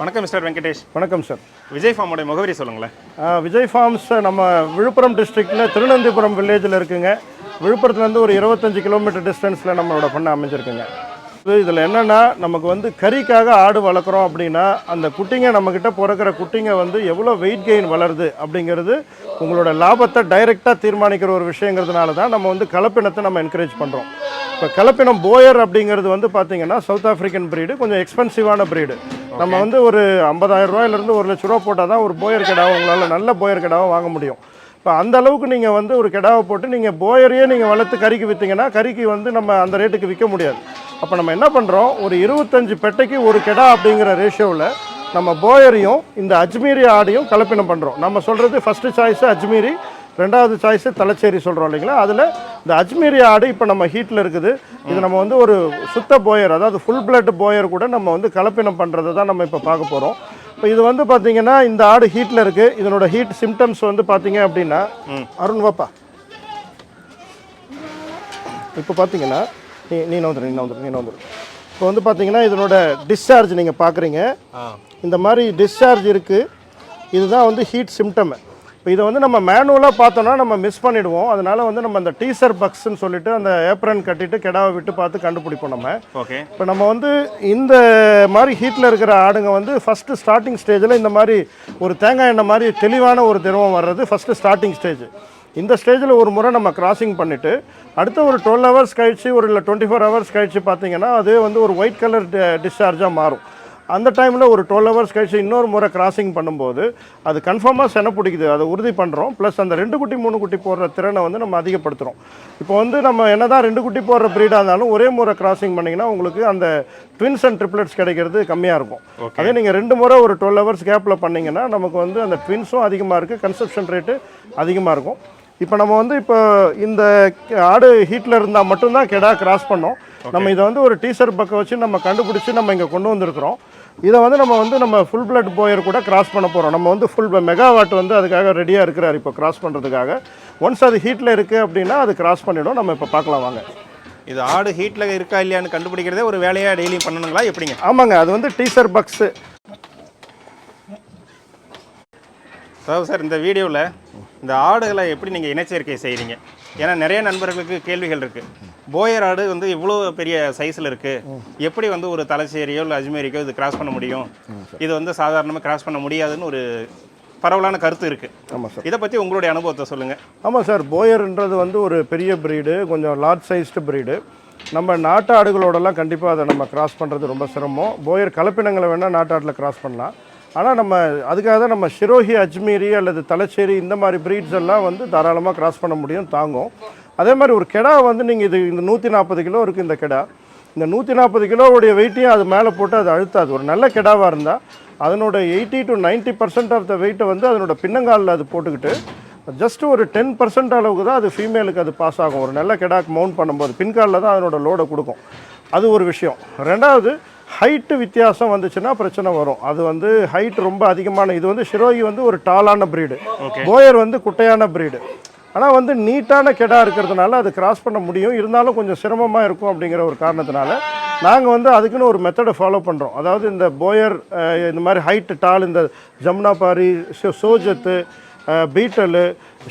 வணக்கம் மிஸ்டர் வெங்கடேஷ். வணக்கம் சார். விஜய் ஃபார்மோடைய முகவரி சொல்லுங்களேன். விஜய் ஃபார்ம்ஸ் நம்ம விழுப்புரம் டிஸ்ட்ரிக்டில் திருநந்திபுரம் வில்லேஜில் இருக்குங்க. விழுப்புரத்துலேருந்து ஒரு இருபத்தஞ்சு கிலோமீட்டர் டிஸ்டன்ஸில் நம்மளோட பண்ண அமைஞ்சிருக்குங்க. இது இதில் என்னென்னா நமக்கு வந்து கறிக்காக ஆடு வளர்க்குறோம் அப்படின்னா அந்த குட்டிங்க நம்மக்கிட்ட பிறக்கிற குட்டிங்க வந்து எவ்வளோ வெயிட் கெயின் வளருது அப்படிங்கிறது உங்களோட லாபத்தை டைரெக்டாக தீர்மானிக்கிற ஒரு விஷயங்கிறதுனால தான் நம்ம வந்து கலப்பினத்தை நம்ம என்கரேஜ் பண்ணுறோம் இப்போ கலப்பினம் போயர் அப்படிங்கிறது வந்து பார்த்தீங்கன்னா சவுத் ஆஃப்ரிக்கன் breed கொஞ்சம் எக்ஸ்பென்சிவான breed. நம்ம வந்து ஒரு 50000 ரூபாயிலிருந்து ஒரு லட்ச ரூபா போட்டால் தான் ஒரு போயர் கெடாவை உங்களால் நல்ல போயர் கெடாவை வாங்க முடியும். இப்போ அந்த அளவுக்கு நீங்கள் வந்து ஒரு கிடாவை போட்டு நீங்கள் போயரையே நீங்கள் வளர்த்து கறிக்கு விற்றீங்கன்னா கறிக்கு வந்து நம்ம அந்த ரேட்டுக்கு விற்க முடியாது. அப்போ நம்ம என்ன பண்ணுறோம் ஒரு இருபத்தஞ்சு பெட்டைக்கு ஒரு கிடா அப்படிங்கிற ரேஷியோவில் நம்ம போயரையும் இந்த அஜ்மீரி ஆடையும் கலப்பினம் பண்ணுறோம் நம்ம சொல்கிறது ஃபஸ்ட்டு சாய்ஸு அஜ்மீரி ரெண்டாவது சாய்ஸு தலைச்சேரி சொல்கிறோம் இல்லைங்களா? அதில் இந்த அஜ்மீரி ஆடு இப்போ நம்ம ஹீட்டில் இருக்குது. இது நம்ம வந்து ஒரு சுத்த போயர் அதாவது ஃபுல் பிளட் போயர் கூட நம்ம வந்து கலப்பினம் பண்ணுறதை தான் நம்ம இப்போ பார்க்க போகிறோம் இப்போ இது வந்து பார்த்தீங்கன்னா இந்த ஆடு ஹீட்டில் இருக்குது இதனோட ஹீட் சிம்டம்ஸ் வந்து பார்த்தீங்க அப்படின்னா அருண் வாப்பா. இப்போ பார்த்தீங்கன்னா நீ நீ நவுந்துரு நீ நவுந்துரு நீ நவுந்துரு. இப்போ வந்து பார்த்தீங்கன்னா இதனோட டிஸ்சார்ஜ் நீங்கள் பார்க்குறீங்க இந்த மாதிரி டிஸ்சார்ஜ் இருக்குது இதுதான் வந்து ஹீட் சிம்டம் இப்போ இதை வந்து நம்ம மேனுவலாக பார்த்தோன்னா நம்ம மிஸ் பண்ணிடுவோம். அதனால வந்து நம்ம அந்த டீசர் பக்ஸ்ன்னு சொல்லிட்டு அந்த ஏப்ரன் கட்டிட்டு கெடாவை விட்டு பார்த்து கண்டுபிடிப்போம் நம்ம. ஓகே இப்போ நம்ம வந்து இந்த மாதிரி ஹீட்டில் இருக்கிற ஆடுங்க வந்து ஃபஸ்ட்டு ஸ்டார்டிங் ஸ்டேஜில் இந்த மாதிரி ஒரு தேங்காய் எண்ணெய் மாதிரி தெளிவான ஒரு திரவம் வர்றது ஃபஸ்ட்டு ஸ்டார்டிங் ஸ்டேஜ் இந்த ஸ்டேஜில் ஒரு முறை நம்ம கிராசிங் பண்ணிவிட்டு அடுத்த ஒரு டுவெல் ஹவர்ஸ் கழிச்சு ஒரு இல்லை டுவெண்ட்டி ஃபோர் ஹவர்ஸ் கழிச்சு பார்த்தீங்கன்னா அது வந்து ஒரு ஒயிட் கலர் டிஸ்சார்ஜாக மாறும். அந்த டைமில் ஒரு டுவெல் ஹவர்ஸ் கழிச்சு இன்னொரு முறை கிராசிங் பண்ணும்போது அது கன்ஃபார்மாக செனை பிடிக்குது. அதை உறுதி பண்ணுறோம் ப்ளஸ் அந்த ரெண்டு குட்டி மூணு குட்டி போடுற திறனை வந்து நம்ம அதிகப்படுத்துகிறோம் இப்போ வந்து நம்ம என்ன தான் ரெண்டு குட்டி போடுற ப்ரீடாக இருந்தாலும் ஒரே முறை கிராசிங் பண்ணிங்கன்னா உங்களுக்கு அந்த ட்வின்ஸ் அண்ட் ட்ரிப்ளெட்ஸ் கிடைக்கிறது கம்மியாக இருக்கும். அதே நீங்கள் ரெண்டு முறை ஒரு டுவெல் ஹவர்ஸ் கேப்பில் பண்ணிங்கன்னா நமக்கு வந்து அந்த ட்வின்ஸும் அதிகமாக இருக்குது கன்சப்ஷன் ரேட்டு அதிகமாக இருக்கும். இப்போ நம்ம வந்து இப்போ இந்த ஆடு ஹீட்டில் இருந்தால் மட்டும்தான் கெடா கிராஸ் பண்ணோம். நம்ம இதை வந்து ஒரு டீசர் பக்கம் வச்சு நம்ம கண்டுபிடிச்சி நம்ம இங்கே கொண்டு வந்திருக்கிறோம். இதை வந்து நம்ம வந்து நம்ம ஃபுல் பிளட் போயர் கூட கிராஸ் பண்ண போகிறோம் நம்ம வந்து ஃபுல் மெகாவாட் வந்து அதுக்காக ரெடியாக இருக்கிறார் இப்போ கிராஸ் பண்ணுறதுக்காக ஒன்ஸ் அது ஹீட்டில் இருக்குது அப்படின்னா அது கிராஸ் பண்ணிடும். நம்ம இப்போ பார்க்கலாம் வாங்க. இது ஆடு ஹீட்டில் இருக்கா இல்லையான்னு கண்டுபிடிக்கிறதே ஒரு வேலையாக டெய்லியும் பண்ணணுங்களா? எப்படிங்க? ஆமாங்க அது வந்து டீசர் பக்ஸு அதாவது சார் இந்த வீடியோவில் இந்த ஆடுகளை எப்படி நீங்கள் இனச்சேர்க்கை செய்கிறீங்க ஏன்னா நிறைய நண்பர்களுக்கு கேள்விகள் இருக்குது போயர் ஆடு வந்து இவ்வளோ பெரிய சைஸில் இருக்குது எப்படி வந்து ஒரு தலைச்சேரியோ இல்லை அஜ்மேரிக்கோ இது கிராஸ் பண்ண முடியும்? இது வந்து சாதாரணமாக கிராஸ் பண்ண முடியாதுன்னு ஒரு பரவலான கருத்து இருக்குது ஆமாம் சார். இதை பற்றி உங்களுடைய அனுபவத்தை சொல்லுங்கள் ஆமாம் சார். போயர்ன்றது வந்து ஒரு பெரிய ப்ரீடு கொஞ்சம் லார்ஜ் சைஸ்டு ப்ரீடு நம்ம நாட்டு ஆடுகளோடலாம் கண்டிப்பாக அதை நம்ம கிராஸ் பண்ணுறது ரொம்ப சிரமம். போயர் கலப்பினங்களை வேணால் நாட்டு ஆட்டில் கிராஸ் பண்ணலாம். ஆனால் நம்ம அதுக்காக தான் நம்ம ஷிரோஹி அஜ்மீரி அல்லது தலைச்சேரி இந்த மாதிரி ப்ரீட்ஸ் எல்லாம் வந்து தாராளமாக கிராஸ் பண்ண முடியும் தாங்கும். அதே மாதிரி ஒரு கெடா வந்து நீங்கள் இது இந்த நூற்றி நாற்பது கிலோ இருக்குது இந்த கெடா. இந்த நூற்றி நாற்பது கிலோவுடைய வெயிட்டையும் அது மேலே போட்டு அது அழுத்தாது. ஒரு நல்ல கெடாவாக இருந்தால் அதனோட eighty to 90% percent of the வெயிட்டை வந்து அதனோட பின்னங்காலில் அது போட்டுக்கிட்டு ஜஸ்ட் ஒரு டென் பர்சன்ட் அளவுக்கு தான் அது ஃபீமேலுக்கு அது பாஸ் ஆகும். ஒரு நல்ல கெடாக்கு மவுண்ட் பண்ணும்போது பின்காலில் தான் அதனோட லோடை கொடுக்கும். அது ஒரு விஷயம். ரெண்டாவது ஹைட்டு வித்தியாசம் வந்துச்சுன்னா பிரச்சனை வரும். அது வந்து ஹைட் ரொம்ப அதிகமான இது வந்து ஷிரோகி வந்து ஒரு டாலான ப்ரீடு போயர் வந்து குட்டையான ப்ரீடு ஆனால் வந்து நீட்டான கெடா இருக்கிறதுனால அது கிராஸ் பண்ண முடியும். இருந்தாலும் கொஞ்சம் சிரமமாக இருக்கும் அப்படிங்கிற ஒரு காரணத்தினால நாங்கள் வந்து அதுக்குன்னு ஒரு மெத்தடை ஃபாலோ பண்ணுறோம் அதாவது இந்த போயர் இந்த மாதிரி ஹைட்டு டால் இந்த ஜம்னாபாரி சோஜத்து பீட்டலு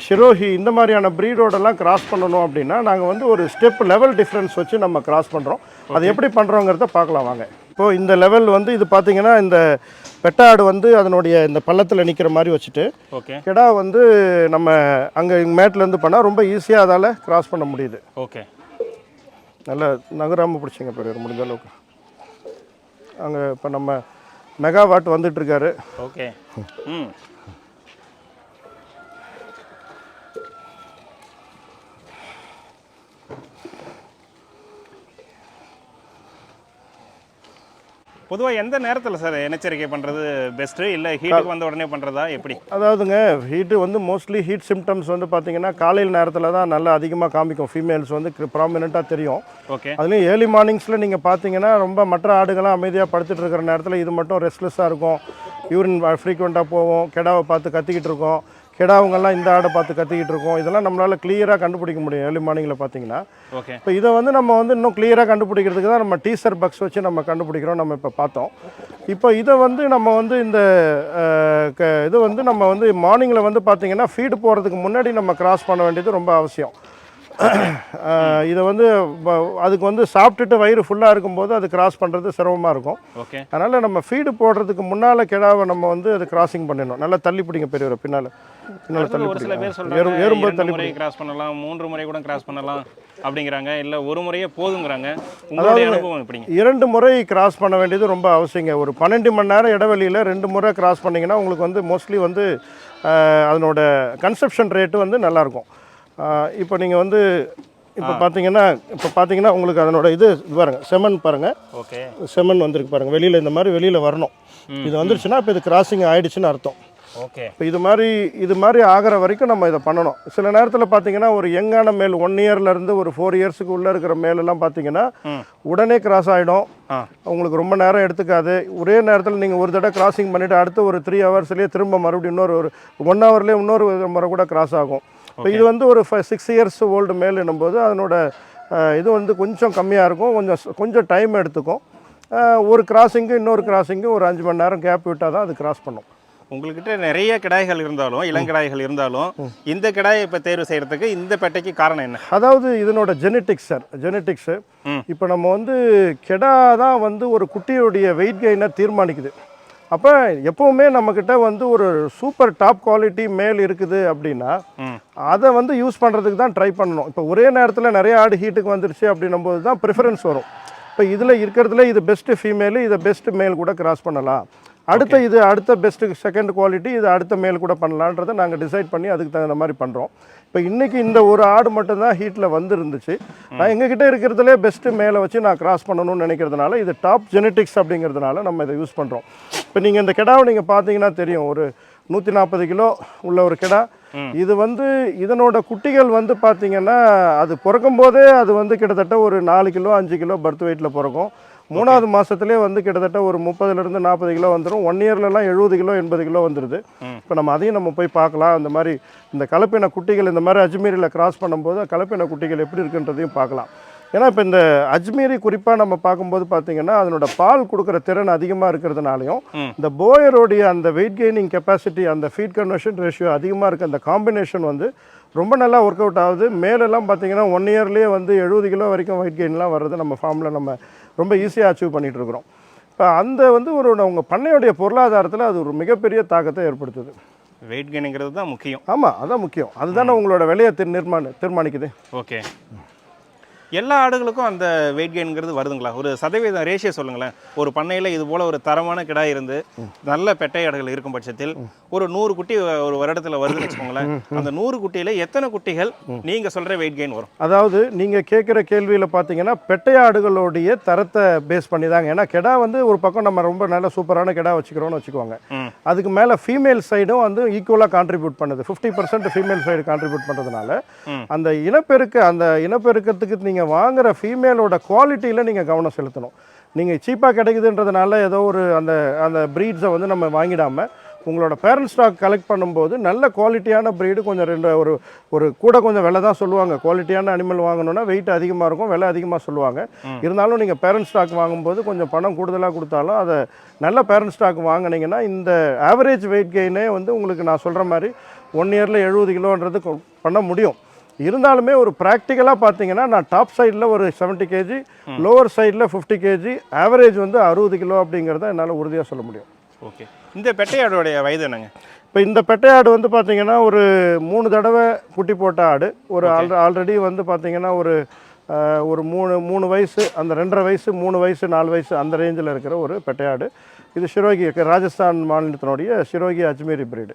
ஷிரோஹி இந்த மாதிரியான ப்ரீடோடெல்லாம் கிராஸ் பண்ணணும் அப்படின்னா நாங்கள் வந்து ஒரு ஸ்டெப் லெவல் டிஃப்ரென்ஸ் வச்சு நம்ம கிராஸ் பண்ணுறோம் அது எப்படி பண்ணுறோங்கிறத பார்க்கலாம் வாங்க. இப்போது இந்த லெவல் வந்து இது பார்த்தீங்கன்னா இந்த பெட்டாடு வந்து அதனுடைய இந்த பள்ளத்தில் நிற்கிற மாதிரி வச்சுட்டு ஓகே. கெடா வந்து நம்ம அங்கே மேட்லேருந்து பண்ணால் ரொம்ப ஈஸியாக அதால் கிராஸ் பண்ண முடியுது. ஓகே. நல்லா நகராமல் பிடிச்சிங்க பேர் முடிஞ்ச அளவுக்கு. அங்கே இப்போ நம்ம மெகாவாட் வந்துட்டுருக்காரு ஓகே. ம். பொதுவாக எந்த நேரத்தில் சார் எச்சரிக்கை பண்ணுறது பெஸ்ட்டு இல்லை ஹீட்டுக்கு வந்த உடனே பண்ணுறதா எப்படி? அதாவதுங்க ஹீட்டு வந்து மோஸ்ட்லி ஹீட் சிம்டம்ஸ் வந்து பார்த்தீங்கன்னா காலையில் நேரத்தில் தான் நல்லா அதிகமாக காமிக்கும். ஃபீமேல்ஸ் வந்து ப்ராமினெண்ட்டாக தெரியும். ஓகே அதுலேயும் ஏர்லி மார்னிங்ஸில் நீங்கள் பார்த்தீங்கன்னா ரொம்ப மற்ற ஆடுகள்லாம் அமைதியாக படுத்துட்டு இருக்கிற நேரத்தில் இது மட்டும் ரெஸ்ட்லெஸ்ஸாக இருக்கும். யூரின் ஃப்ரீக்வெண்ட்டாக போவோம் கெடாவை பார்த்து கத்திக்கிட்டு இருக்கோம். கெடாவங்கெல்லாம் இந்த ஆடை பார்த்து கத்திக்கிட்டு இருக்கோம். இதெல்லாம் நம்மளால் கிளியராக கண்டுபிடிக்க முடியும் ஏர்லி மார்னிங்கில் பார்த்தீங்கன்னா. ஓகே இப்போ இதை வந்து நம்ம வந்து இன்னும் கிளியராக கண்டுபிடிக்கிறதுக்கு தான் நம்ம டீசர் பக்ஸ் வச்சு நம்ம கண்டுபிடிக்கிறோம் நம்ம இப்போ பார்த்தோம். இப்போ இதை வந்து நம்ம வந்து இந்த இது வந்து நம்ம வந்து மார்னிங்கில் வந்து பார்த்தீங்கன்னா ஃபீடு போகிறதுக்கு முன்னாடி நம்ம கிராஸ் பண்ண வேண்டியது ரொம்ப அவசியம். இதை வந்து அதுக்கு வந்து சாப்பிட்டுட்டு வயிறு ஃபுல்லாக இருக்கும்போது அது கிராஸ் பண்ணுறது சிரமமாக இருக்கும். ஓகே அதனால் நம்ம ஃபீடு போடுறதுக்கு முன்னால் கிடாவை நம்ம வந்து அது கிராசிங் பண்ணிடணும். நல்லா தள்ளி பிடிங்க பெரியவரை பின்னால். பின்னால் தள்ளி ஏறும் ஏறும்போது தள்ளி முறை கிராஸ் பண்ணலாம் மூன்று முறை கூட கிராஸ் பண்ணலாம் அப்படிங்கிறாங்க. இல்ல ஒரு முறையே போதுங்கிறாங்க. எப்படிங்க? இரண்டு முறை கிராஸ் பண்ண வேண்டியது ரொம்ப அவசியங்க. ஒரு பன்னெண்டு மணி நேரம் இடைவெளியில் ரெண்டு முறை கிராஸ் பண்ணிங்கன்னா உங்களுக்கு வந்து மோஸ்ட்லி வந்து அதனோட கன்செப்ஷன் ரேட்டு வந்து நல்லாயிருக்கும் இப்போ நீங்கள் வந்து இப்போ பார்த்தீங்கன்னா இப்போ பார்த்தீங்கன்னா உங்களுக்கு அதனோட இது இது பாருங்க செமன் பாருங்கள் ஓகே. செமன் வந்திருக்கு பாருங்கள் வெளியில் இந்த மாதிரி வெளியில் வரணும். இது வந்துருச்சுன்னா இப்போ இது கிராசிங் ஆயிடுச்சுன்னு அர்த்தம். ஓகே. இப்போ இது மாதிரி இது மாதிரி ஆகிற வரைக்கும் நம்ம இதை பண்ணணும். சில நேரத்தில் பார்த்தீங்கன்னா ஒரு யங்கான மேல் ஒன் இயர்லேருந்து ஒரு ஃபோர் இயர்ஸுக்கு உள்ளே இருக்கிற மேலெல்லாம் பார்த்தீங்கன்னா. உடனே கிராஸ் ஆகிடும் உங்களுக்கு ரொம்ப நேரம் எடுத்துக்காது. ஒரே நேரத்தில் நீங்கள் ஒரு தடவை கிராசிங் பண்ணிவிட்டு அடுத்து ஒரு த்ரீ ஹவர்ஸ்லேயே திரும்ப மறுபடியும் இன்னொரு ஒரு ஒன் ஹவர்லேயே இன்னொரு முறை கூட கிராஸ் ஆகும். இப்போ இது வந்து ஒரு சிக்ஸ் இயர்ஸ் ஓல்டு மேல் என்னும்போது அதனோட இது வந்து கொஞ்சம் கம்மியாக இருக்கும். கொஞ்சம் கொஞ்சம் டைம் எடுத்துக்கும். ஒரு கிராசிங்கு இன்னொரு கிராசிங்கு ஒரு அஞ்சு மணி நேரம் கேப் விட்டால் தான் அது கிராஸ் பண்ணும். உங்கள்கிட்ட நிறைய கிடாய்கள் இருந்தாலும் இளங்கிடாய்கள் இருந்தாலும் இந்த கிடாயை இப்போ தேர்வு செய்யறதுக்கு இந்த பெட்டைக்கு காரணம் என்ன? அதாவது இதனோட ஜெனட்டிக்ஸ் சார் ஜெனட்டிக்ஸு. இப்போ நம்ம வந்து கெடா தான் வந்து ஒரு குட்டியுடைய வெயிட் கெயினை தீர்மானிக்குது. அப்போ எப்போவுமே நம்மக்கிட்ட வந்து ஒரு சூப்பர் டாப் குவாலிட்டி மேல் இருக்குது அப்படின்னா அதை வந்து யூஸ் பண்ணுறதுக்கு தான் ட்ரை பண்ணணும். இப்போ ஒரே நேரத்தில் நிறைய ஆடு ஹீட்டுக்கு வந்துருச்சு அப்படின்னும் போது தான் ப்ரிஃபரன்ஸ் வரும். இப்போ இதில் இருக்கிறதுல இது பெஸ்ட்டு ஃபீமேலு இதை பெஸ்ட் மேல் கூட கிராஸ் பண்ணலாம். அடுத்த இது அடுத்த பெஸ்ட்டு செகண்ட் குவாலிட்டி இது அடுத்த மேல் கூட பண்ணலான்றதை நாங்கள் டிசைட் பண்ணி அதுக்கு தகுந்த மாதிரி பண்ணுறோம் இப்போ இன்றைக்கி இந்த ஒரு ஆடு மட்டும்தான் ஹீட்டில் வந்து இருந்துச்சு நான் எங்ககிட்ட இருக்கிறதுலே பெஸ்ட்டு மேலே வச்சு நான் கிராஸ் பண்ணணும்னு நினைக்கிறதுனால இது டாப் ஜெனட்டிக்ஸ் அப்படிங்கிறதுனால நம்ம இதை யூஸ் பண்ணுறோம் இப்போ நீங்கள் இந்த கிடாவை நீங்கள் பார்த்தீங்கன்னா தெரியும். ஒரு நூற்றி நாற்பது கிலோ உள்ள ஒரு கிடா. இது வந்து இதனோட குட்டிகள் வந்து பார்த்தீங்கன்னா அது பிறக்கும் போதே அது வந்து கிட்டத்தட்ட ஒரு நாலு கிலோ அஞ்சு கிலோ பர்த் வெயிட்டில் பிறக்கும். மூணாவது மாதத்துலேயே வந்து கிட்டத்தட்ட ஒரு முப்பதுலேருந்து நாற்பது கிலோ வந்துடும் ஒன் இயர்லலாம் எழுபது கிலோ எண்பது கிலோ வந்துடுது இப்போ நம்ம அதையும் நம்ம போய் பார்க்கலாம். அந்த மாதிரி இந்த கலப்பின குட்டிகள் இந்த மாதிரி அஜ்மீரியில் கிராஸ் பண்ணும்போது கலப்பின குட்டிகள் எப்படி இருக்குன்றதையும் பார்க்கலாம். ஏன்னா இப்போ இந்த அஜ்மீரி குறிப்பாக நம்ம பார்க்கும்போது பார்த்தீங்கன்னா அதனோட பால் கொடுக்குற திறன் அதிகமாக இருக்கிறதுனாலையும். இந்த போயரோடைய அந்த வெயிட் கெய்னிங் கெப்பாசிட்டி அந்த ஃபீட் கன்வர்ஷன் ரேஷியோ அதிகமாக இருக்க அந்த காம்பினேஷன் வந்து ரொம்ப நல்லா ஒர்க் அவுட் ஆகுது. மேலெல்லாம் பார்த்தீங்கன்னா ஒன் இயர்லேயே வந்து எழுபது கிலோ வரைக்கும் வெயிட் கெயின்லாம் வர்றது நம்ம ஃபார்மில் நம்ம ரொம்ப ஈஸியாக அச்சீவ் பண்ணிகிட்டு இருக்கிறோம் இப்போ அந்த வந்து ஒரு உங்கள் பண்ணையுடைய பொருளாதாரத்தில் அது ஒரு மிகப்பெரிய தாக்கத்தை ஏற்படுத்துது. வெயிட் கெயினுங்கிறது தான் முக்கியம். ஆமாம் அதான் முக்கியம். அதுதானே உங்களோட விலையை தீர் நிர்மாணி தீர்மானிக்குது ஓகே. எல்லா ஆடுகளுக்கும் அந்த வெயிட் கெயின்ங்கிறது வருதுங்களா? ஒரு சதவீதம் ரேஷியோ சொல்லுங்களேன். ஒரு பண்ணையில் இது போல ஒரு தரமான கிடாய் இருந்து நல்ல பெட்டை ஆடுகள் இருக்கும் பட்சத்தில் ஒரு நூறு குட்டி ஒரு வருடத்தில் வருதுன்னு வச்சுக்கோங்களேன். அந்த நூறு குட்டியில் எத்தனை குட்டிகள் நீங்கள் சொல்கிற வெயிட் கெயின் வரும்? அதாவது நீங்கள் கேட்குற கேள்வியில் பார்த்தீங்கன்னா பெட்டை ஆடுகளுடைய தரத்தை பேஸ் பண்ணி தாங்க. ஏன்னா கெடா வந்து ஒரு பக்கம் நம்ம ரொம்ப நல்ல சூப்பரான கெடா வச்சுக்கிறோம்னு வச்சுக்கோங்க. அதுக்கு மேலே ஃபீமேல் சைடும் வந்து ஈக்குவலாக கான்ட்ரிபியூட் பண்ணுது. Fifty percent female side contribute பண்ணுறதுனால. அந்த இனப்பெருக்க அந்த இனப்பெருக்கத்துக்கு நீங்கள் வாங்குற ஃபீமேலோட குவாலிட்டியில் நீங்கள் கவனம் செலுத்தணும். நீங்கள் சீப்பாக கிடைக்குதுன்றதுனால ஏதோ ஒரு அந்த அந்த ப்ரீட்ஸை வந்து நம்ம வாங்கிடாமல் உங்களோட பேரண்ட் ஸ்டாக் கலெக்ட் பண்ணும்போது நல்ல குவாலிட்டியான ப்ரீடு கொஞ்சம் ரெண்டு ஒரு ஒரு கூட கொஞ்சம் விலை தான் சொல்லுவாங்க. குவாலிட்டியான அனிமல் வாங்கணும்னா வெயிட் அதிகமாக இருக்கும் விலை அதிகமாக சொல்லுவாங்க. இருந்தாலும் நீங்கள் பேரண்ட் ஸ்டாக் வாங்கும்போது கொஞ்சம் பணம் கூடுதலாக கொடுத்தாலும் அதை நல்ல பேரண்ட் ஸ்டாக் வாங்குனீங்கன்னா இந்த ஆவரேஜ் வெயிட் கெயினே வந்து உங்களுக்கு நான் சொல்கிற மாதிரி ஒன் இயரில் எழுபது கிலோன்றது பண்ண முடியும். இருந்தாலுமே ஒரு ப்ராக்டிக்கலாக பார்த்தீங்கன்னா நான் டாப் சைடில் ஒரு 70 கேஜி லோவர் சைடில் ஃபிஃப்டி கேஜி ஆவரேஜ் வந்து அறுபது கிலோ அப்படிங்கிறத என்னால் உறுதியாக சொல்ல முடியும். ஓகே. இந்த பெட்டை ஆடோடைய வயது என்னங்க? இப்போ இந்த பெட்டை ஆடு வந்து பார்த்தீங்கன்னா ஒரு மூணு தடவை குட்டி போட்ட ஆடு. ஒரு ஆல் ஆல்ரெடி வந்து பார்த்தீங்கன்னா ஒரு ஒரு மூணு மூணு வயசு அந்த ரெண்டரை வயசு மூணு வயசு நாலு வயசு அந்த ரேஞ்சில் இருக்கிற ஒரு பெட்டை ஆடு இது ஷிரோகி ராஜஸ்தான் மாநிலத்தினுடைய ஷிரோகி அஜ்மீரி பிரீடு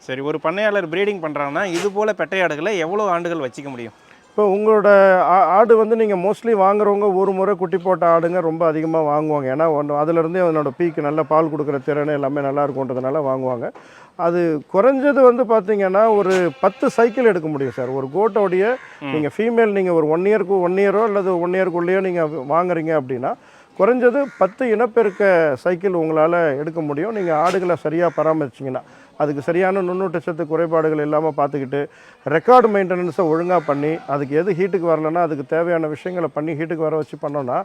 சரி ஒரு பண்ணையாளர் ப்ரீடிங் பண்ணுறாங்கன்னா இது போல பெட்டை ஆடுகளை எவ்வளோ ஆண்டுகள் வச்சுக்க முடியும்? இப்போ உங்களோட ஆ- ஆடு வந்து நீங்கள் மோஸ்ட்லி வாங்குறவங்க ஒரு முறை குட்டி போட்ட ஆடுங்க ரொம்ப அதிகமாக வாங்குவாங்க. ஏன்னா ஒன்று அதுலேருந்தே அதனோட பீக்கு நல்ல பால் கொடுக்குற திறன் எல்லாமே நல்லா இருக்குன்றதுனால வாங்குவாங்க. அது குறைஞ்சது வந்து பார்த்தீங்கன்னா ஒரு பத்து சைக்கிள் எடுக்க முடியும் சார். ஒரு கோட்டோடைய நீங்கள் ஃபீமேல் நீங்கள் ஒரு ஒன் இயருக்கு ஒன் இயரோ அல்லது ஒன் இயர்க்குள்ளேயோ நீங்கள் வாங்குறீங்க அப்படின்னா குறைஞ்சது பத்து இனப்பெருக்க சைக்கிள் உங்களால் எடுக்க முடியும். நீங்கள் ஆடுகளை சரியாக பராமரிச்சிங்கன்னா. அதுக்கு சரியான நுண்ணூட்ட சத்து குறைபாடுகள் இல்லாமல் பார்த்துக்கிட்டு ரெக்கார்டு மெயின்டெனன்ஸை ஒழுங்காக பண்ணி அதுக்கு எது ஹீட்டுக்கு வரலன்னா அதுக்கு தேவையான விஷயங்களை பண்ணி ஹீட்டுக்கு வர வச்சு பண்ணோன்னா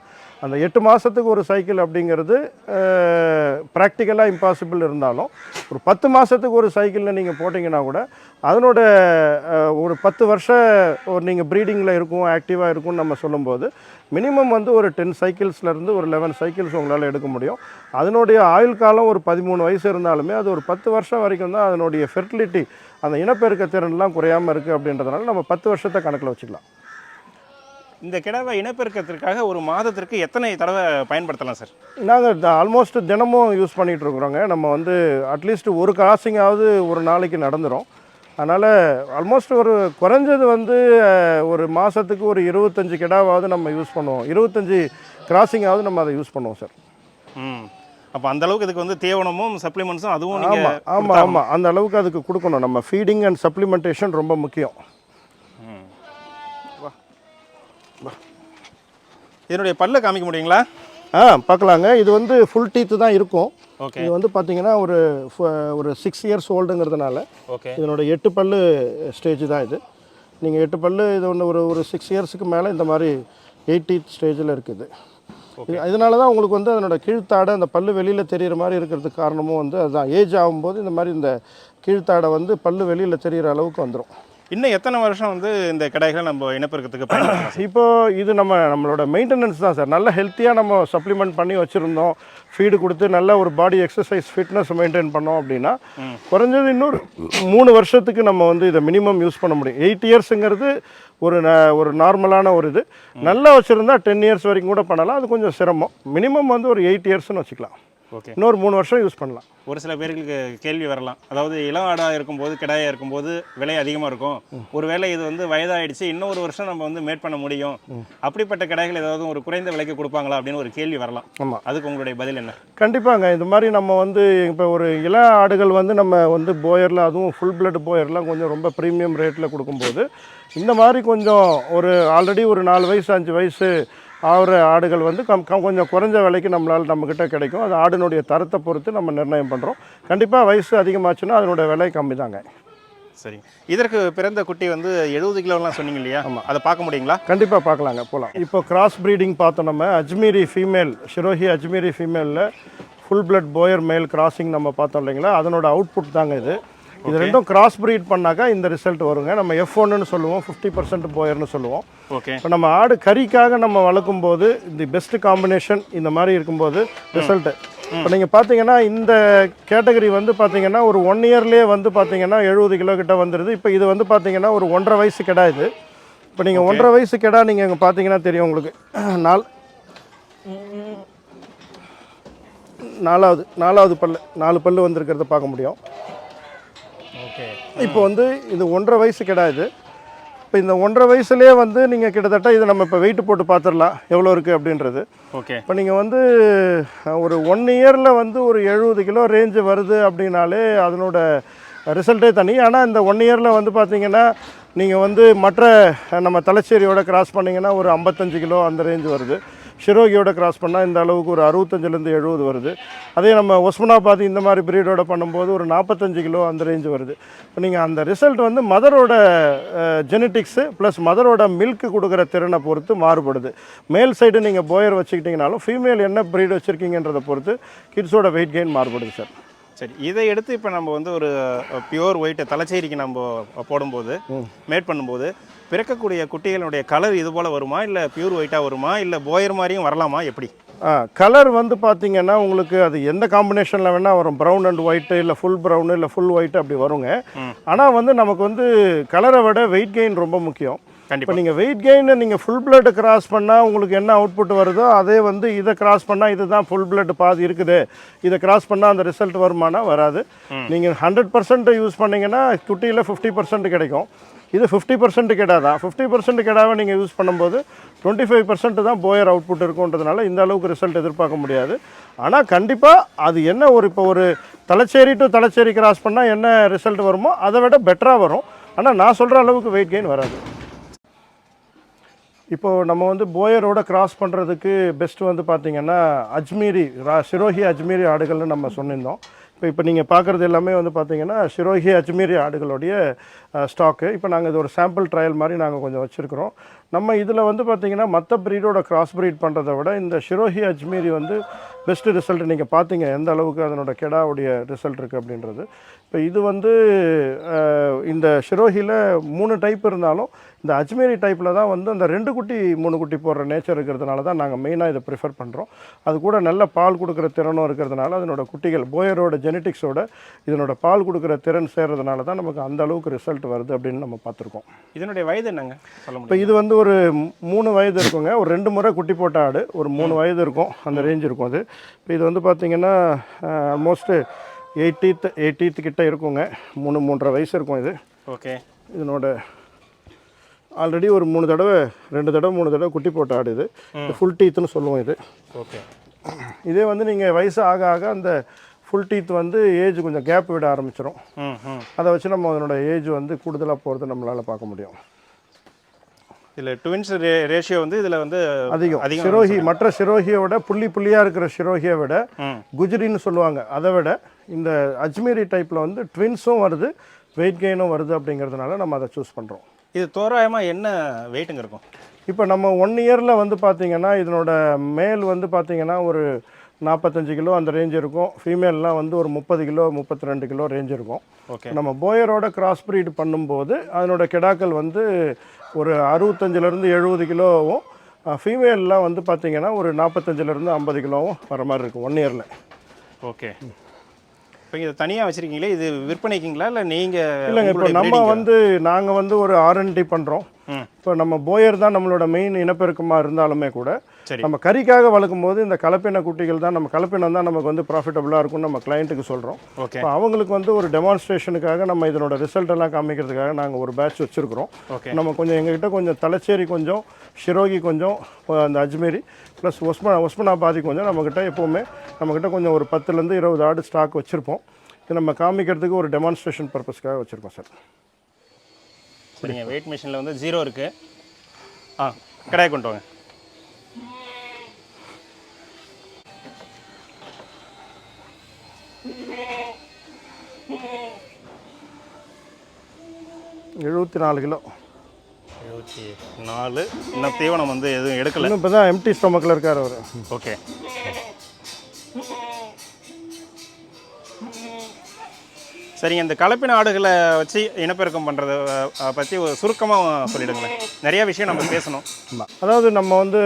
அந்த எட்டு மாதத்துக்கு ஒரு சைக்கிள் அப்படிங்கிறது ப்ராக்டிக்கலாக இம்பாசிபிள் இருந்தாலும் ஒரு பத்து மாதத்துக்கு ஒரு சைக்கிளில் நீங்கள் போட்டிங்கன்னா கூட அதனோட ஒரு பத்து வருஷம் ஒரு நீங்கள் ப்ரீடிங்கில் இருக்கும் ஆக்டிவாக இருக்கும்னு நம்ம சொல்லும்போது மினிமம் வந்து ஒரு டென் சைக்கிள்ஸ்லேருந்து ஒரு லெவன் சைக்கிள்ஸ் உங்களால் எடுக்க முடியும். அதனுடைய ஆயுள் காலம் ஒரு பதிமூணு வயசு இருந்தாலுமே அது ஒரு பத்து வருஷம் வரைக்கும் தான் அதனுடைய ஃபெர்டிலிட்டி அந்த இனப்பெருக்க திறன்லாம் குறையாமல் இருக்குது அப்படின்றதுனால நம்ம பத்து வருஷத்தை கணக்கில் வச்சுக்கலாம். இந்த கிடாவை இனப்பெருக்கத்திற்காக ஒரு மாதத்திற்கு எத்தனை தடவை பயன்படுத்தலாம் சார்? நாங்கள் ஆல்மோஸ்ட் தினமும் யூஸ் பண்ணிகிட்டு இருக்கிறோங்க. நம்ம வந்து அட்லீஸ்ட் ஒரு கிராசிங்காவது ஒரு நாளைக்கு நடந்துரும். அதனால் ஆல்மோஸ்ட் ஒரு குறைஞ்சது வந்து ஒரு மாதத்துக்கு ஒரு இருபத்தஞ்சி கிடாவாவது நம்ம யூஸ் பண்ணுவோம். இருபத்தஞ்சி கிராசிங்காவது நம்ம அதை யூஸ் பண்ணுவோம் சார் ம். அப்போ அந்த அளவுக்கு இதுக்கு வந்து தீவனமும் சப்ளிமெண்ட்ஸும் அதுவும் ஆமாம் ஆமாம் ஆமாம் அந்த அளவுக்கு அதுக்கு கொடுக்கணும். நம்ம ஃபீடிங் அண்ட் சப்ளிமெண்டேஷன் ரொம்ப முக்கியம். இதனுடைய பல்ல காமிக்க முடியுங்களா? ஆ பார்க்கலாங்க. இது வந்து ஃபுல் டீத்து தான் இருக்கும். ஓகே இது வந்து பார்த்தீங்கன்னா ஒரு ஃப- ஒரு சிக்ஸ் இயர்ஸ் ஓல்டுங்கிறதுனால ஓகே இதனோட எட்டு பல்லு ஸ்டேஜ் தான் இது. நீங்கள் எட்டு பல்லு இது ஒன்று ஒரு ஒரு சிக்ஸ் இயர்ஸுக்கு மேலே இந்த மாதிரி எயிட்டி ஸ்டேஜில் இருக்குது. இது- இதனால தான் உங்களுக்கு வந்து அதனோட கீழ்த்தாடை அந்த பல்லு வெளியில் தெரியிற மாதிரி இருக்கிறதுக்கு காரணமும் வந்து அதுதான். ஏஜ் ஆகும்போது இந்த மாதிரி இந்த கீழ்த்தாடை வந்து பல்லு வெளியில் தெரியிற அளவுக்கு வந்துடும் இன்னும் எத்தனை வருஷம் வந்து இந்த கிடாய்களை நம்ம இனப்பெருக்கத்துக்கு பயன்படுத்தலாம் இப்போ இது நம்ம நம்மளோட மெயின்டெனன்ஸ் தான் சார். நல்ல ஹெல்த்தியாக நம்ம சப்ளிமெண்ட் பண்ணி வச்சுருந்தோம். ஃபீடு கொடுத்து நல்ல ஒரு பாடி எக்ஸசைஸ் ஃபிட்னஸ் மெயின்டைன் பண்ணோம் அப்படின்னா குறைஞ்சது இன்னொரு மூணு வருஷத்துக்கு நம்ம வந்து இதை மினிமம் யூஸ் பண்ண முடியும். எயிட் இயர்ஸுங்கிறது ஒரு ந- ஒரு நார்மலான ஒரு இது. நல்லா வச்சுருந்தா டென் இயர்ஸ் வரைக்கும் கூட பண்ணலாம். அது கொஞ்சம் சிரமம். மினிமம் வந்து ஒரு எயிட் இயர்ஸ்னு வச்சுக்கலாம். ஓகே இன்னொரு மூணு வருஷம் யூஸ் பண்ணலாம். ஒரு சில பேருக்கு கேள்வி வரலாம். அதாவது இளம் ஆடாக இருக்கும்போது கிடாயாக இருக்கும்போது விலை அதிகமாக இருக்கும். ஒருவேளை இது வந்து வயதாயிடுச்சு இன்னொரு வருஷம் நம்ம வந்து மேட் பண்ண முடியும். அப்படிப்பட்ட கிடாய்கள் ஏதாவது ஒரு குறைந்த விலைக்கு கொடுப்பாங்களா அப்படின்னு ஒரு கேள்வி வரலாம். ஆமாம் அதுக்கு உங்களுடைய பதில் என்ன? கண்டிப்பாங்க. இந்த மாதிரி நம்ம வந்து இப்போ ஒரு இள ஆடுகள் வந்து நம்ம வந்து போயரில் அதுவும் ஃபுல் பிளட் போயர்லாம் கொஞ்சம் ரொம்ப ப்ரீமியம் ரேட்டில் கொடுக்கும்போது இந்த மாதிரி கொஞ்சம் ஒரு ஆல்ரெடி ஒரு நாலு வயசு அஞ்சு வயசு ஆகிற ஆடுகள் வந்து கம் கொஞ்சம் குறைஞ்ச விலைக்கு நம்மளால் நம்மக்கிட்ட கிடைக்கும். அது ஆடினுடைய தரத்தை பொறுத்து நம்ம நிர்ணயம் பண்ணுறோம் கண்டிப்பாக வயசு அதிகமாச்சுன்னா அதனோட விலை கம்மி தாங்க சரி இதற்கு பிறந்த குட்டி வந்து எழுபது கிலோலாம் சொன்னீங்க இல்லையா? அதை பார்க்க முடியுங்களா? கண்டிப்பாக பார்க்கலாங்க போகலாம் இப்போ கிராஸ் ப்ரீடிங் பார்த்தோம் நம்ம Ajmeri female Sirohi Ajmeri ஃபீமேலில் full blood Boer male crossing நம்ம பார்த்தோம் இல்லைங்களா? அதனோட அவுட்புட் தாங்க இது. இது ரெண்டும் கிராஸ் ப்ரீட் பண்ணாக்கா இந்த ரிசல்ட் வருங்க. நம்ம எஃப் ஒன்னு சொல்லுவோம் ஃபிஃப்டி பர்சன்ட் போயர்னு சொல்லுவோம். ஓகே இப்போ நம்ம ஆடு கறிக்காக நம்ம வளர்க்கும் போது இந்த பெஸ்ட் காம்பினேஷன் இந்த மாதிரி இருக்கும்போது ரிசல்ட்டு இப்போ நீங்கள் பார்த்தீங்கன்னா இந்த கேட்டகரி வந்து பார்த்தீங்கன்னா ஒரு ஒன் இயர்லேயே வந்து பார்த்தீங்கன்னா எழுபது கிலோ கிட்ட வந்துடுது இப்போ இது வந்து பார்த்தீங்கன்னா ஒரு ஒன்றரை வயசு கிடா இது இப்போ நீங்கள் ஒன்றரை வயசு கிடா நீங்கள் இங்கே பார்த்தீங்கன்னா தெரியும் உங்களுக்கு. நால் நாலாவது நாலாவது பல்லு நாலு பல்லு வந்திருக்கிறத பார்க்க முடியும். இப்போ வந்து இது ஒன்றரை வயசு கிடா இது. இப்போ இந்த ஒன்றரை வயசுலேயே வந்து நீங்கள் கிட்டத்தட்ட இதை நம்ம இப்போ வெயிட் போட்டு பார்த்துடலாம் எவ்வளோ இருக்குது அப்படின்றது. ஓகே. இப்போ நீங்கள் வந்து ஒரு ஒன் இயரில் வந்து ஒரு எழுபது கிலோ ரேஞ்சு வருது அப்படின்னாலே அதனோட ரிசல்ட்டே தனி. ஆனால் இந்த ஒன் இயரில் வந்து பார்த்தீங்கன்னா நீங்கள் வந்து மற்ற நம்ம தலைச்சேரியோட கிராஸ் பண்ணிங்கன்னா ஒரு ஐம்பத்தஞ்சு கிலோ அந்த ரேஞ்ச் வருது. ஷிரோகியோட கிராஸ் பண்ணால் இந்த அளவுக்கு ஒரு அறுபத்தஞ்சிலேருந்து எழுபது வருது. அதே நம்ம ஒஸ்மனாபாத் இந்த மாதிரி பிரீடோட பண்ணும்போது ஒரு நாற்பத்தஞ்சு கிலோ அந்த ரேஞ்சு வருது. இப்போ நீங்கள் அந்த ரிசல்ட் வந்து மதரோட ஜெனட்டிக்ஸு ப்ளஸ் மதரோட மில்க்கு கொடுக்குற திறனை பொறுத்து மாறுபடுது. மேல் சைடு நீங்கள் போயர் வச்சுக்கிட்டிங்கனாலும் ஃபீமேல் என்ன ப்ரீட் வச்சுருக்கீங்கன்றதை பொறுத்து கிட்ஸோட வெயிட் கெயின் மாறுபடுது சார் சரி இதை எடுத்து இப்போ நம்ம வந்து ஒரு பியூர் ஒயிட் தலைச்சேரிக்கு நம்ம போடும்போது மேட் பண்ணும்போது பிறக்கக்கூடிய குட்டிகளுடைய கலர் இது போல் வருமா? இல்லை பியூர் ஒயிட்டாக வருமா? இல்லை போயர் மாதிரியும் வரலாமா? எப்படி? கலர் வந்து பார்த்தீங்கன்னா உங்களுக்கு அது எந்த காம்பினேஷனில் வேணால் வரும். ப்ரௌன் அண்ட் ஒயிட்டு இல்லை ஃபுல் ப்ரௌனு இல்லை ஃபுல் ஒயிட் அப்படி வருங்க. ஆனால் வந்து நமக்கு வந்து கலரை விட வெயிட் கெயின் ரொம்ப முக்கியம். கண்டிப்பாக நீங்கள் வெயிட் கெயினை நீங்கள் ஃபுல் பிளட் கிராஸ் பண்ணால் உங்களுக்கு என்ன அவுட்புட் வருதோ அதே வந்து இதை கிராஸ் பண்ணால் இதுதான் ஃபுல் பிளட் பாதி இருக்குது. இதை கிராஸ் பண்ணால் அந்த ரிசல்ட் வருமானா வராது. நீங்கள் ஹண்ட்ரட் பர்சன்ட் யூஸ் பண்ணீங்கன்னா குட்டியில் ஃபிஃப்டி பர்சன்ட் கிடைக்கும். இது ஃபிஃப்டி பர்சன்ட் கிடாதான் ஃபிஃப்டி பர்சன்ட் கிடாவை நீங்கள் யூஸ் பண்ணும்போது டுவெண்ட்டி ஃபைவ் பர்சன்ட் தான் போயர் அவுட்புட் இருக்குன்றதுனால இந்த அளவுக்கு ரிசல்ட் எதிர்பார்க்க முடியாது. ஆனால் கண்டிப்பாக அது என்ன ஒரு இப்போ ஒரு தலைச்சேரி டு தலைச்சேரி கிராஸ் பண்ணால் என்ன ரிசல்ட் வருமோ அதை விட பெட்டராக வரும். ஆனால் நான் சொல்கிற அளவுக்கு வெயிட் கெயின் வராது. இப்போது நம்ம வந்து போயரோட கிராஸ் பண்ணுறதுக்கு பெஸ்ட்டு வந்து பார்த்திங்கன்னா அஜ்மீரி ரா சிரோஹி அஜ்மீரி ஆடுகள்னு நம்ம சொன்னிருந்தோம். இப்போ இப்போ நீங்கள் பார்க்குறது எல்லாமே வந்து பார்த்தீங்கன்னா சிரோஹி அஜ்மீரி ஆடுகளுடைய ஸ்டாக்கு இப்போ நாங்கள் இது ஒரு சாம்பிள் ட்ரையல் மாதிரி நாங்கள் கொஞ்சம் வச்சுருக்கிறோம். நம்ம இதில் வந்து பார்த்தீங்கன்னா மற்ற ப்ரீடோட கிராஸ் ப்ரீட் பண்ணுறதை விட இந்த ஷிரோஹி அஜ்மீரி வந்து பெஸ்ட்டு ரிசல்ட் நீங்கள் பார்த்தீங்க எந்த அளவுக்கு அதனோட கெடாவுடைய ரிசல்ட் இருக்குது அப்படின்றது. இப்போ இது வந்து இந்த ஷிரோஹியில் மூணு டைப் இருந்தாலும் இந்த அஜ்மீரி டைப்பில் தான் வந்து அந்த ரெண்டு குட்டி மூணு குட்டி போடுற நேச்சர் இருக்கிறதுனால தான் நாங்கள் மெயினாக இதை ப்ரிஃபர் பண்ணுறோம் அது கூட நல்ல பால் கொடுக்குற திறனும் இருக்கிறதுனால அதனோட குட்டிகள் போயரோட ஜெனட்டிக்ஸோட இதனோட பால் கொடுக்குற திறன் சேர்றதுனால தான் நமக்கு அந்த அளவுக்கு ரிசல்ட் வருது அப்படின்னு நம்ம பார்த்துருக்கோம். இதனுடைய வயது என்னங்க? இப்போ இது வந்து ஒரு மூணு வயது இருக்குங்க. ஒரு ரெண்டு முறை குட்டி போட்ட ஆடு ஒரு மூணு வயது இருக்கும். அந்த ரேஞ்ச் இருக்கும் அது. இப்போ இது வந்து பார்த்தீங்கன்னா ஆல்மோஸ்ட்டு எயிட்டீத் எயிட்டீத் கிட்ட இருக்குங்க. மூணு மூன்றரை வயசு இருக்கும் இது. ஓகே. இதனோட ஆல்ரெடி ஒரு மூணு தடவை ரெண்டு தடவை மூணு தடவை குட்டி போட்ட ஆடு இது. ஃபுல் டீத்துன்னு சொல்லுவோம் இது. ஓகே. இதே வந்து நீங்கள் வயசு ஆக ஆக அந்த ஃபுல் டீத் வந்து ஏஜ் கொஞ்சம் கேப் விட ஆரம்பிச்சிடும் அதை வச்சு நம்ம அதனோட ஏஜ் வந்து கூடுதலாக போகிறது நம்மளால் பார்க்க முடியும். இதில் ட்வின்ஸ் ரே ரேஷியோ வந்து இதில் வந்து அதிகம். அதிகம் சிரோஹி மற்ற சிரோஹியை விட புள்ளி புள்ளியாக இருக்கிற சிரோஹியை விட குஜரின்னு சொல்லுவாங்க. அதை விட இந்த அஜ்மீரி டைப்பில் வந்து ட்வின்ஸும் வருது வெயிட் கெயினும் வருது அப்படிங்கிறதுனால நம்ம அதை சூஸ் பண்ணுறோம் இது தோராயமாக என்ன வெயிட்டுங்க இருக்கும்? இப்போ நம்ம ஒன் இயரில் வந்து பார்த்தீங்கன்னா இதனோட மேல் வந்து பார்த்தீங்கன்னா ஒரு நாற்பத்தஞ்சு கிலோ அந்த ரேஞ்ச் இருக்கும். ஃபீமேல்லாம் வந்து ஒரு முப்பது கிலோ முப்பத்தி ரெண்டு கிலோ ரேஞ்ச் இருக்கும். ஓகே. நம்ம போயரோட கிராஸ் ப்ரீட் பண்ணும்போது அதனோட கிடாக்கள் வந்து ஒரு அறுபத்தஞ்சிலேருந்து எழுபது கிலோவும் ஃபீமேல்லாம் வந்து பார்த்தீங்கன்னா ஒரு நாற்பத்தஞ்சிலேருந்து ஐம்பது கிலோவும் வர மாதிரி இருக்கும் ஒன் இயரில் ஓகே. இப்போ இதை தனியாக வச்சுருக்கீங்களே இது விற்பனைக்குங்களா இல்லை நீங்கள் இல்லைங்க இப்போ நம்ம வந்து நாங்கள் வந்து ஒரு ஆர்என்டி பண்ணுறோம் இப்போ நம்ம போயர் தான் நம்மளோட மெயின் இனப்பெருக்கமாக இருந்தாலுமே கூட நம்ம கறிக்காக வளர்க்கும் போது இந்த கலப்பின குட்டிகள் தான் நம்ம கலப்பினம் தான் நமக்கு வந்து ப்ராஃபிட்டபுளாக இருக்கும்னு நம்ம கிளைண்ட்டுக்கு சொல்கிறோம் ஓகே அவங்களுக்கு வந்து ஒரு டெமான்ஸ்ட்ரேஷனுக்காக நம்ம இதனோட ரிசல்ட் எல்லாம் காமிக்கிறதுக்காக நாங்கள் ஒரு பேட்ச் வச்சுருக்கிறோம். ஓகே நம்ம கொஞ்சம் எங்ககிட்ட கொஞ்சம் தலைச்சேரி கொஞ்சம் ஷிரோகி கொஞ்சம் அந்த அஜ்மீரி ப்ளஸ் ஒஸ்மா ஒஸ்மனாபாதி கொஞ்சம் நம்மக்கிட்ட எப்போவுமே நம்மக்கிட்ட கொஞ்சம் ஒரு பத்துலேருந்து இருபது ஆடு ஸ்டாக் வச்சுருப்போம். இது நம்ம காமிக்கிறதுக்கு ஒரு டெமான்ஸ்ட்ரேஷன் பர்பஸ்க்காக வச்சுருக்கோம் சார் சரிங்க வெயிட் மிஷினில் வந்து ஜீரோ இருக்குது ஆ கடாய் கொண்டு வாங்க. எழுபத்தி நாலு கிலோ. எழுபத்தி நாலு. இன்னும் தீவனம் வந்து எதுவும் எடுக்கலை. இப்போ தான் எம்டி ஸ்டொமக்கில் இருக்கார் அவர். ஓகே. சரிங்க இந்த கலப்பின ஆடுகளை வச்சு இனப்பெருக்கம் பண்ணுறத பற்றி ஒரு சுருக்கமாக சொல்லிடுங்களேன். நிறைய விஷயம் நம்ம பேசணும். அதாவது நம்ம வந்து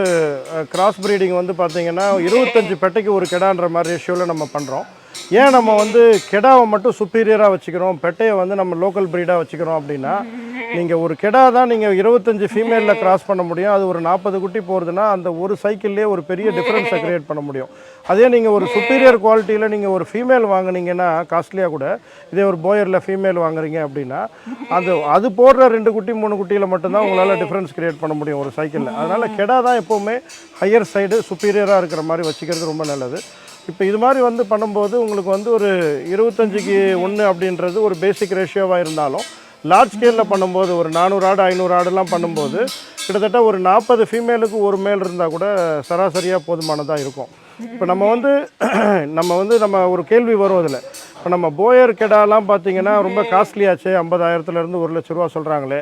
கிராஸ் ப்ரீடிங் வந்து பார்த்தீங்கன்னா இருபத்தஞ்சு பெட்டைக்கு ஒரு கெடான்ற மாதிரி ரேஷியோவில் நம்ம பண்ணுறோம் ஏன் நம்ம வந்து கெடாவை மட்டும் சுப்பீரியராக வச்சுக்கிறோம்? பெட்டையை வந்து நம்ம லோக்கல் ப்ரீடாக வச்சுக்கிறோம் அப்படின்னா நீங்கள் ஒரு கெடா தான் நீங்கள் இருபத்தஞ்சு ஃபீமேலில் கிராஸ் பண்ண முடியும். அது ஒரு நாற்பது குட்டி போகிறதுனா அந்த ஒரு சைக்கிள்லேயே ஒரு பெரிய டிஃப்ரென்ஸை க்ரியேட் பண்ண முடியும். அதே நீங்கள் ஒரு சுப்பீரியர் குவாலிட்டியில் நீங்கள் ஒரு ஃபீமேல் வாங்கினீங்கன்னா காஸ்ட்லியாக கூட இதே ஒரு போயரில் ஃபீமேல் வாங்குறீங்க அப்படின்னா அது அது போடுற ரெண்டு குட்டி மூணு குட்டியில் மட்டும்தான் உங்களால் டிஃப்ரென்ஸ் க்ரியேட் பண்ண முடியும் ஒரு சைக்கிளில் அதனால் கெடா தான் எப்போவுமே ஹையர் சைடு சுப்பீரியராக இருக்கிற மாதிரி வச்சுக்கிறது ரொம்ப நல்லது. இப்போ இது மாதிரி வந்து பண்ணும்போது உங்களுக்கு வந்து ஒரு இருபத்தஞ்சிக்கு ஒன்று அப்படின்றது ஒரு பேசிக் ரேஷியோவாக இருந்தாலும் லார்ஜ் ஸ்கேலில் பண்ணும்போது ஒரு நானூறு ஆடு ஐநூறு ஆடுலாம் பண்ணும்போது கிட்டத்தட்ட ஒரு நாற்பது ஃபீமேலுக்கு ஒரு மேல் இருந்தால் கூட சராசரியாக போதுமானதாக இருக்கும். இப்போ நம்ம வந்து நம்ம வந்து நம்ம ஒரு கேள்வி வரும் அதில். இப்போ நம்ம போயர் கெடாலாம் பார்த்தீங்கன்னா ரொம்ப காஸ்ட்லியாச்சு. ஐம்பதாயிரத்துலேருந்து ஒரு லட்ச ரூபா சொல்கிறாங்களே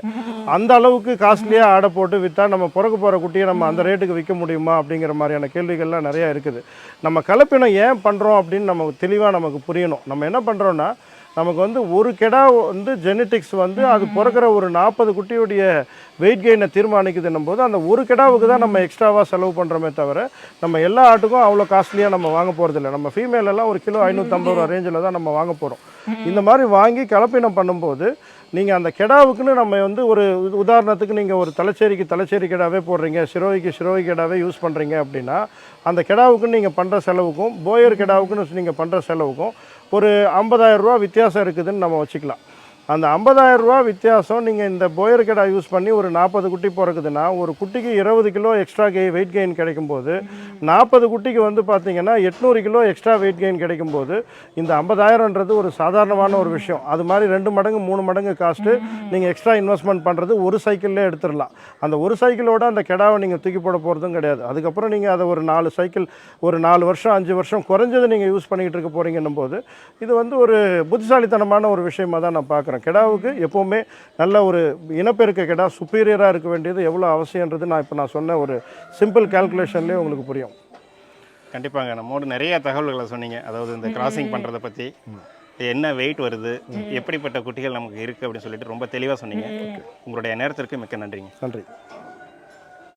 அந்த அளவுக்கு காஸ்ட்லியாக ஆடை போட்டு விற்றா நம்ம பிறகு போகிற குட்டியை நம்ம அந்த ரேட்டுக்கு விற்க முடியுமா அப்படிங்கிற மாதிரியான கேள்விகள்லாம் நிறையா இருக்குது. நம்ம கலப்பினம் ஏன் பண்ணுறோம் அப்படின்னு நமக்கு தெளிவாக நமக்கு புரியணும். நம்ம என்ன பண்ணுறோன்னா நமக்கு வந்து ஒரு கெடா வந்து ஜெனட்டிக்ஸ் வந்து அது பிறக்கிற ஒரு நாற்பது குட்டியுடைய வெயிட் கெயினை தீர்மானிக்குதுன்னும் போது அந்த ஒரு கெடாவுக்கு தான் நம்ம எக்ஸ்ட்ராவாக செலவு பண்ணுறோமே தவிர நம்ம எல்லா ஆட்டுக்கும் அவ்வளோ காஸ்ட்லியாக நம்ம வாங்க போகிறதில்ல நம்ம எல்லாம் ஒரு கிலோ ஐநூற்றம்பது ரூபா ரேஞ்சில் தான் நம்ம வாங்க போகிறோம் இந்த மாதிரி வாங்கி கலப்பினம் பண்ணும்போது நீங்கள் அந்த கெடாவுக்குன்னு நம்ம வந்து ஒரு உதாரணத்துக்கு நீங்கள் ஒரு தலைச்சேரிக்கு தலைச்சேரி கெடாவே போடுறீங்க சிரோய்க்கு சிரோய் கெடாவே யூஸ் பண்ணுறீங்க அப்படின்னா அந்த கெடாவுக்குன்னு நீங்கள் பண்ணுற செலவுக்கும் போயர் கெடாவுக்குன்னு நீங்கள் பண்ணுற செலவுக்கும் ஒரு 50000 ரூபா வித்தியாசம் இருக்குதுன்னு நம்ம வச்சுக்கலாம். அந்த 50000 ரூபா வித்தியாசம் நீங்கள் இந்த போயர் கடா யூஸ் பண்ணி ஒரு நாற்பது குட்டி பிறக்குதுன்னா ஒரு குட்டிக்கு இருபது கிலோ எக்ஸ்ட்ரா கெய் வெயிட் கெயின் கிடைக்கும் போது நாற்பது குட்டிக்கு வந்து பார்த்தீங்கன்னா எட்நூறு கிலோ எக்ஸ்ட்ரா வெயிட் கெயின் கிடைக்கும் போது இந்த ஐம்பதாயிரம்ன்றது ஒரு சாதாரணமான ஒரு விஷயம். அது மாதிரி ரெண்டு மடங்கு மூணு மடங்கு காஸ்ட்டு நீங்கள் எக்ஸ்ட்ரா இன்வெஸ்ட்மெண்ட் பண்ணுறது ஒரு சைக்கிள்லே எடுத்துடலாம். அந்த ஒரு சைக்கிளோட அந்த கெடாவை நீங்கள் தூக்கி போட போகிறதும் கிடையாது. அதுக்கப்புறம் நீங்கள் அதை ஒரு நாலு சைக்கிள் ஒரு நாலு வருஷம் அஞ்சு வருஷம் குறைஞ்சது நீங்கள் யூஸ் பண்ணிக்கிட்டு இருக்க போகிறீங்கன்னும் போது இது வந்து ஒரு புத்திசாலித்தனமான ஒரு விஷயமாக தான் நான் பார்க்குறேன் பார்க்குறேன் கெடாவுக்கு எப்போவுமே நல்ல ஒரு இனப்பெருக்க கெடா சுப்பீரியராக இருக்க வேண்டியது எவ்வளோ அவசியன்றது நான் இப்போ நான் சொன்ன ஒரு சிம்பிள் கால்குலேஷன்லேயே உங்களுக்கு புரியும். கண்டிப்பாங்க. நம்மோடு நிறைய தகவல்களை சொன்னீங்க. அதாவது இந்த கிராசிங் பண்ணுறதை பற்றி என்ன வெயிட் வருது எப்படிப்பட்ட குட்டிகள் நமக்கு இருக்குது அப்படின்னு சொல்லிட்டு ரொம்ப தெளிவாக சொன்னீங்க. உங்களுடைய நேரத்திற்கு மிக்க நன்றிங்க. நன்றி.